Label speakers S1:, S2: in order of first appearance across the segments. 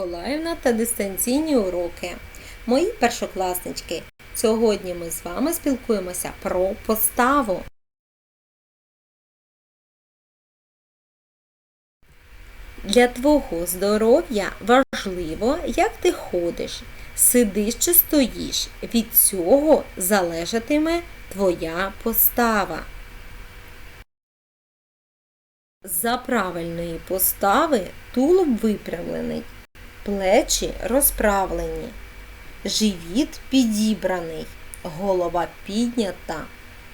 S1: Миколаївна та дистанційні уроки. Мої першокласнички. Сьогодні ми з вами спілкуємося про поставу. Для твого здоров'я важливо, як ти ходиш, сидиш чи стоїш. Від цього залежатиме твоя постава. За правильної постави тулуб випрямлений, плечі розправлені, живіт підібраний, голова піднята,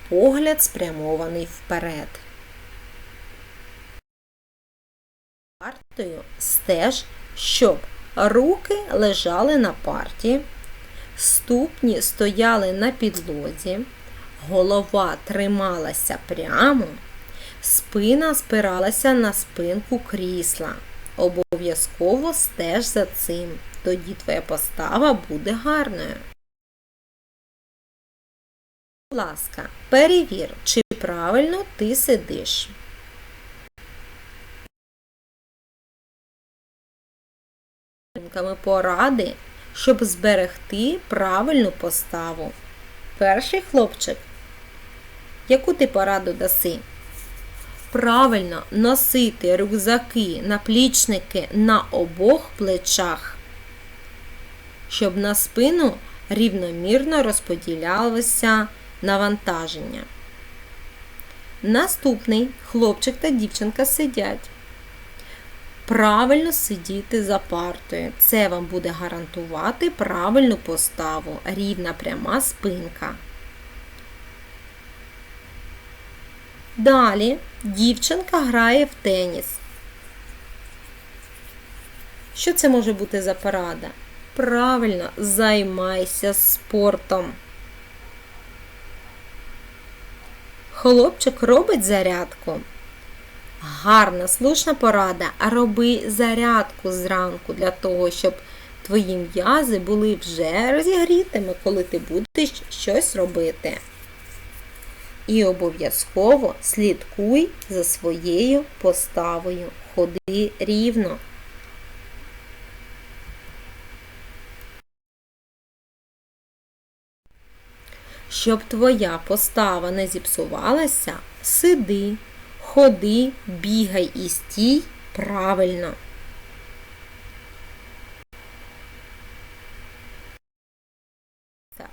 S1: погляд спрямований вперед. Партою стеж, щоб руки лежали на парті, ступні стояли на підлозі, голова трималася прямо. Спина спиралася на спинку крісла. Обов'язково стеж за цим. Тоді твоя постава буде гарною. Будь ласка, перевір, чи правильно ти сидиш. поради, щоб зберегти правильну поставу. Перший хлопчик. Яку ти пораду даси? Правильно носити рюкзаки, наплічники на обох плечах, щоб на спину рівномірно розподілялося навантаження. Наступний хлопчик та дівчинка сидять. Правильно сидіти за партою. Це вам буде гарантувати правильну поставу, рівна пряма спинка. Далі дівчинка грає в теніс. Що це може бути за порада? Правильно, займайся спортом. Хлопчик робить зарядку. Гарна, слушна порада, роби зарядку зранку для того, щоб твої м'язи були вже розігрітими, коли ти будеш щось робити. І обов'язково слідкуй за своєю поставою. Ходи рівно. Щоб твоя постава не зіпсувалася, сиди, ходи, бігай і стій правильно.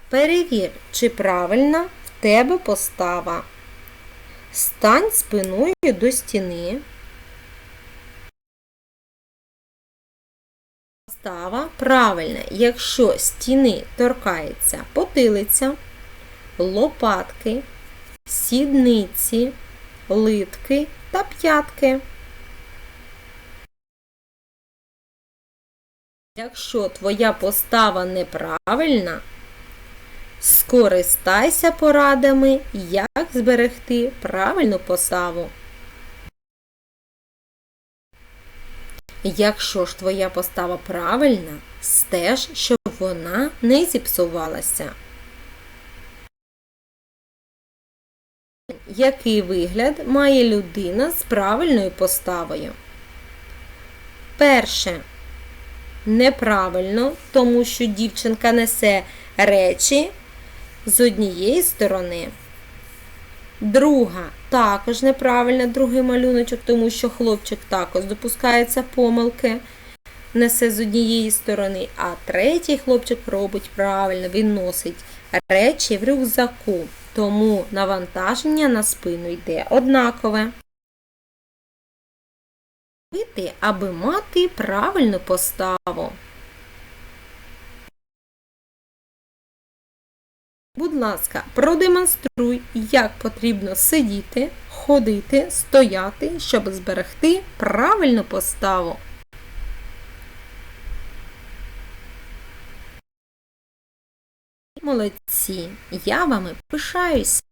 S1: Перевір, чи правильно тебе постава. Стань спиною до стіни. Постава правильна, якщо стіни торкається потилиця, лопатки, сідниці, литки та п'ятки. Якщо твоя постава неправильна, Скористайся порадами, як зберегти правильну поставу. Якщо ж твоя постава правильна, стеж, щоб вона не зіпсувалася. Який вигляд має людина з правильною поставою? Перше. Неправильно, тому що дівчинка несе речі з однієї сторони. Друга також неправильна другий малюночок, тому що хлопчик також допускається помилки, несе з однієї сторони, а третій хлопчик робить правильно, він носить речі в рюкзаку, тому навантаження на спину йде однакове. Аби мати правильну поставу. Будь ласка, продемонструй, як потрібно сидіти, ходити, стояти, щоб зберегти правильну поставу. Молодці! Я вами пишаюся.